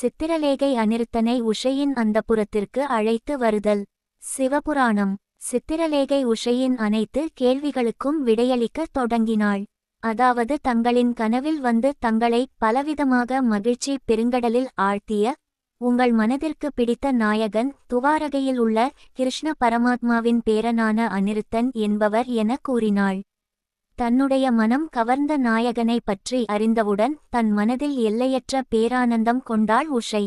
சித்திரலேகை அநிருத்தனை உஷையின் அந்த புறத்திற்கு அழைத்து வருதல். சிவபுராணம். சித்திரலேகை உஷையின் அனைத்து கேள்விகளுக்கும் விடையளிக்கத் தொடங்கினாள். அதாவது தங்களின் கனவில் வந்து தங்களை பலவிதமாக மகிழ்ச்சி பெருங்கடலில் ஆழ்த்திய உங்கள் மனதிற்கு பிடித்த நாயகன் துவாரகையில் உள்ள கிருஷ்ண பரமாத்மாவின் பேரனான அனிருத்தன் என்பவர் என கூறினாள். தன்னுடைய மனம் கவர்ந்த நாயகனை பற்றி அறிந்தவுடன் தன் மனதில் எல்லையற்ற பேரானந்தம் கொண்டாள் உஷை.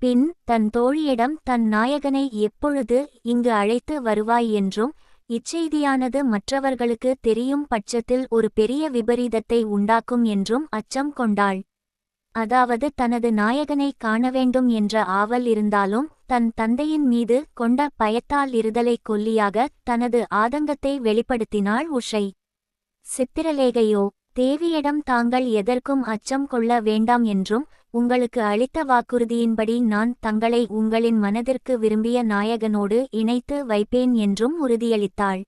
பின் தன் தோழியிடம் தன் நாயகனை எப்பொழுது இங்கு அழைத்து வருவாய் என்றும் இச்செய்தியானது மற்றவர்களுக்கு தெரியும் பட்சத்தில் ஒரு பெரிய விபரீதத்தை உண்டாக்கும் என்றும் அச்சம் கொண்டாள். அதாவது தனது நாயகனை காண வேண்டும் என்ற ஆவல் இருந்தாலும் தன் தந்தையின் மீது கொண்ட பயத்தால் இருதலை கொல்லியாக தனது ஆதங்கத்தை வெளிப்படுத்தினாள் உஷை. சித்திரலேகையோ தேவியிடம் தாங்கள் எதற்கும் அச்சம் கொள்ள வேண்டாம் என்றும் உங்களுக்கு அளித்த வாக்குறுதியின்படி நான் தங்களை உங்களின் மனதிற்கு விரும்பிய நாயகனோடு இணைத்து வைப்பேன் என்றும் உறுதியளித்தாள்.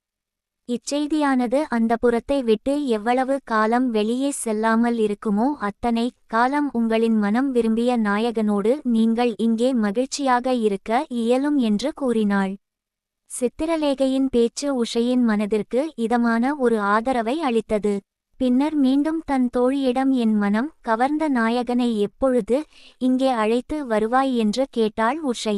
இச்செய்தியானது அந்த புறத்தை விட்டு எவ்வளவு காலம் வெளியே செல்லாமல் இருக்குமோ அத்தனை காலம் உங்களின் மனம் விரும்பிய நாயகனோடு நீங்கள் இங்கே மகிழ்ச்சியாக இருக்க இயலும் என்று கூறினாள். சித்திரலேகையின் பேச்சு உஷையின் மனதிற்கு இதமான ஒரு ஆதரவை அளித்தது. பின்னர் மீண்டும் தன் தோழியிடம் என் மனம் கவர்ந்த நாயகனை எப்பொழுது இங்கே அழைத்து வருவாய்? என்று கேட்டாள் உஷை.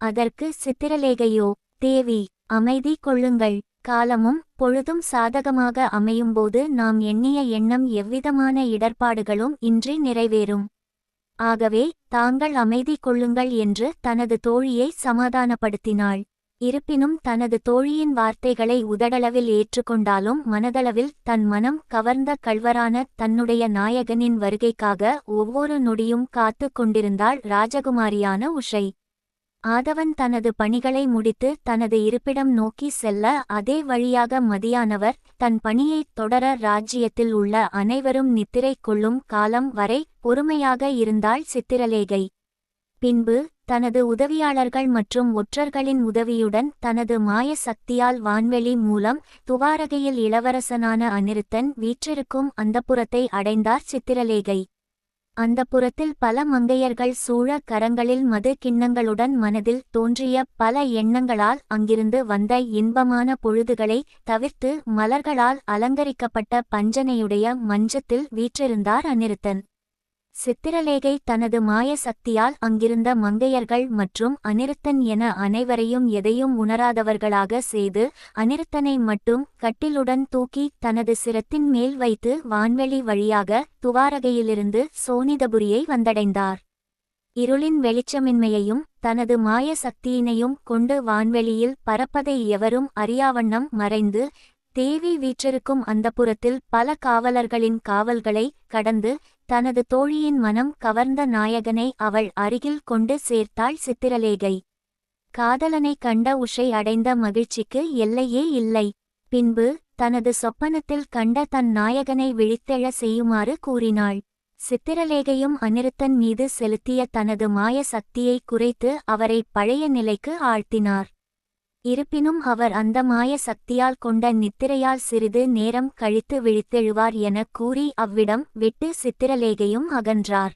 அதற்கு சித்திரலேகையோ தேவி அமைதி கொள்ளுங்கள். காலமும் பொழுதும் சாதகமாக அமையும்போது நாம் எண்ணிய எண்ணம் எவ்விதமான இடர்பாடுகளும் இன்றி நிறைவேறும். ஆகவே தாங்கள் அமைதி கொள்ளுங்கள் என்று தனது தோழியை சமாதானப்படுத்தினாள். இருப்பினும் தனது தோழியின் வார்த்தைகளை உதடளவில் ஏற்றுக்கொண்டாலும் மனதளவில் தன் மனம் கவர்ந்த கள்வரான தன்னுடைய நாயகனின் வருகைக்காக ஒவ்வொரு நொடியும் காத்து கொண்டிருந்தாள் ராஜகுமாரியான உஷை. ஆதவன் தனது பணிகளை முடித்து தனது இருப்பிடம் நோக்கி செல்ல அதே வழியாக மதியானவர் தன் பணியைத் தொடர ராஜ்யத்தில் உள்ள அனைவரும் நித்திரை கொள்ளும் காலம் வரை பொறுமையாக இருந்தாள் சித்திரலேகை. பின்பு தனது உதவியாளர்கள் மற்றும் ஒற்றர்களின் உதவியுடன் தனது மாய சக்தியால் வான்வெளி மூலம் துவாரகையில் இளவரசனான அனிருத்தன் வீற்றிருக்கும் அந்தப்புறத்தை அடைந்தார் சித்திரலேகை. அந்தப்புறத்தில் பல மங்கையர்கள் சூழ கரங்களில் மது கிண்ணங்களுடன் மனதில் தோன்றிய பல எண்ணங்களால் அங்கிருந்து வந்த இன்பமான பொழுதுகளை தவிர்த்து மலர்களால் அலங்கரிக்கப்பட்ட பஞ்சனையுடைய மஞ்சத்தில் வீற்றிருந்தார் அனிருத்தன். சித்திரலேகை தனது மாய சக்தியால் அங்கிருந்த மங்கையர்கள் மற்றும் அனிருத்தன் என அனைவரையும் எதையும் உணராதவர்களாக செய்து அனிருத்தனை மட்டும் கட்டிலுடன் தூக்கி தனது சிரத்தின் மேல் வைத்து வான்வெளி வழியாக துவாரகையிலிருந்து சோனிதபுரியை வந்தடைந்தார். இருளின் வெளிச்சமின்மையையும் தனது மாய சக்தியினையும் கொண்டு வான்வெளியில் பறப்பதை எவரும் அறியாவண்ணம் மறைந்து தேவி வீற்றிருக்கும் அந்தப்புறத்தில் பல காவலர்களின் காவல்களை கடந்து தனது தோழியின் மனம் கவர்ந்த நாயகனை அவள் அருகில் கொண்டு சேர்த்தாள் சித்திரலேகை. காதலனை கண்ட உஷை அடைந்த மகிழ்ச்சிக்கு எல்லையே இல்லை. பின்பு தனது சொப்பனத்தில் கண்ட தன் நாயகனை விழித்தெழ செய்யுமாறு கூறினாள். சித்திரலேகையும் அனிருத்தன் மீது செலுத்திய தனது மாய சக்தியை குறைத்து அவரை பழைய நிலைக்கு ஆழ்த்தினார். இருப்பினும் அவர் அந்த மாய சக்தியால் கொண்ட நித்திரையால் சிறிது நேரம் கழித்து விழித்தெழுவார் எனக் கூறி அவ்விடம் விட்டு சித்திரலேகையும் அகன்றார்.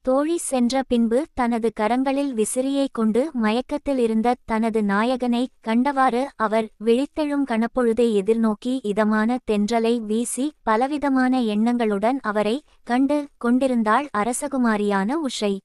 தோழி சென்ற பின்பு தனது கரங்களில் விசிறியைக் கொண்டு மயக்கத்தில் இருந்த தனது நாயகனை கண்டவாறு அவர் விழித்தெழும் கணப்பொழுதை எதிர்நோக்கி இதமான தென்றலை வீசி பலவிதமான எண்ணங்களுடன் அவரை கண்டு கொண்டிருந்தாள் அரசகுமாரியான உஷை.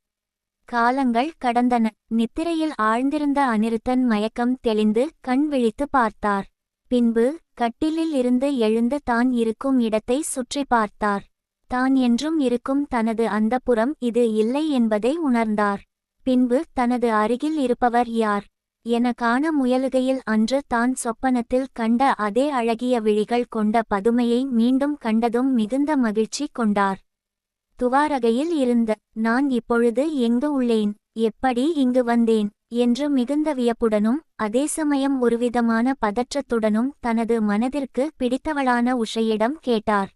காலங்கள் கடந்தன. நித்திரையில் ஆழ்ந்திருந்த அனிருத்தன் மயக்கம் தெளிந்து கண் விழித்து பார்த்தார். பின்பு கட்டிலில் இருந்து எழுந்து தான் இருக்கும் இடத்தை சுற்றி பார்த்தார். தான் என்றும் இருக்கும் தனது அந்தப்புறம் இது இல்லை என்பதை உணர்ந்தார். பின்பு தனது அருகில் இருப்பவர் யார்? என காண முயலுகையில் அன்று தான் சொப்பனத்தில் கண்ட அதே அழகிய விழிகள் கொண்ட பதுமையை மீண்டும் கண்டதும் மிகுந்த மகிழ்ச்சி கொண்டார். துவாரகையில் இருந்த நான் இப்பொழுது எங்கு உள்ளேன்? எப்படி இங்கு வந்தேன்? என்று மிகுந்த வியப்புடனும் அதே சமயம் ஒருவிதமான பதற்றத்துடனும் தனது மனதிற்கு பிடித்தவளான உஷையிடம் கேட்டார்.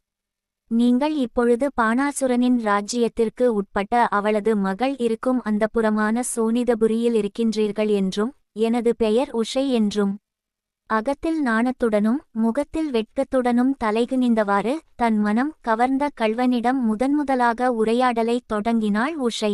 நீங்கள் இப்பொழுது பாணாசுரனின் ராஜ்யத்திற்கு உட்பட்ட அவளது மகள் இருக்கும் அந்தப்புறமான சோனிதபுரியில் இருக்கின்றீர்கள் என்றும் எனது பெயர் உஷை என்றும் அகத்தில் நாணத்துடனும் முகத்தில் வெட்கத்துடனும் தலைகுனிந்தவாறு தன் மனம் கவர்ந்த கள்வனிடம் முதன்முதலாக உரையாடலைத் தொடங்கினாள் உஷை.